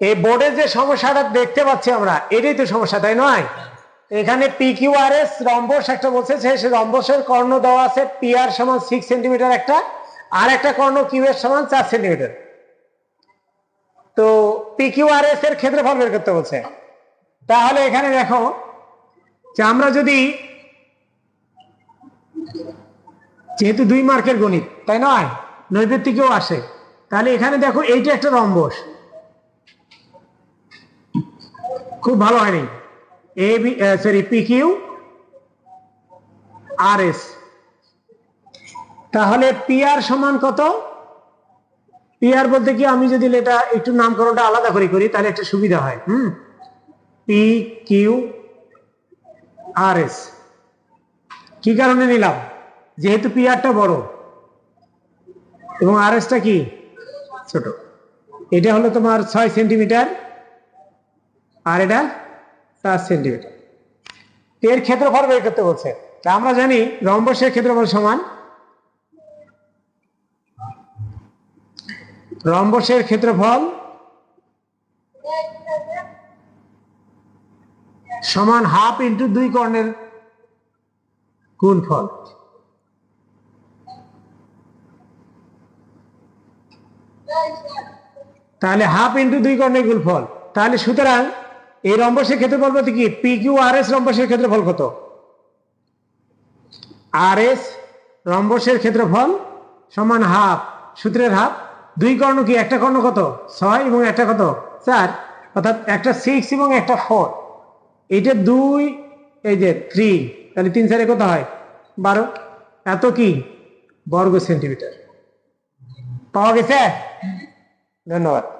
এই বোর্ডে যে সমস্যাটা দেখতে পাচ্ছি আমরা, এটাই তো সমস্যা, তাই নয়? এখানে P Q R S rhombus একটা বলছে, সে রম্বসের কর্ণ দেওয়া আছে পি আর সমান সিক্স সেন্টিমিটার একটা, আর একটা কর্ণ কিউ এর সমান চার সেন্টিমিটার তো পি কিউ আর এস এর ক্ষেত্রফল বের করতে বলছে। তাহলে এখানে দেখো, যে আমরা যদি যেহেতু দুই মার্কের গণিত, তাই নয়? নৈবেত্তিকেও আসে। তাহলে এখানে দেখো, এইটা একটা রম্বস। খুব ভালো হয়নি। A B sorry P Q R S তাহলে পি আর সমান কত? পি আর বলতে কি আমি যদি এটা একটু নামকরণটা আলাদা করে করি, তাহলে একটা সুবিধা হয়, হুম? পি কিউ আর এস কি কারণে নিলাম? যেহেতু পি আরটা বড়। এবং আর এসটা কি? ছোট। এটা হলো তোমার ছয় সেন্টিমিটার। আর এটা চার সেন্টিমিটার। এর ক্ষেত্রফল বের করতে বলছে। তা আমরা জানি রম্বসের ক্ষেত্রফল সমান রম্বসের ক্ষেত্রফল সমান হাফ ইন্টু দুই কর্ণের গুণফল। তাহলে হাফ ইন্টু দুই কর্ণের গুণফল। তাহলে সুতরাং এই রম্বসের ক্ষেত্রফল বলতে কি? পি কিউ আর এস রম্বসের ক্ষেত্রফল কত? আর এস রম্বসের ক্ষেত্রফল সমান হাফ, সূত্রের হাফ। দুই কর্ণ কি? একটা কর্ণ কত? ছয় এবং একটা কত? চার। অর্থাৎ একটা সিক্স এবং একটা ফোর এইটা দুই, এই যে থ্রি তাহলে তিন চারে কত হয়? বারো। এত কি? বর্গ সেন্টিমিটার। পাওয়া গেছে? ধন্যবাদ।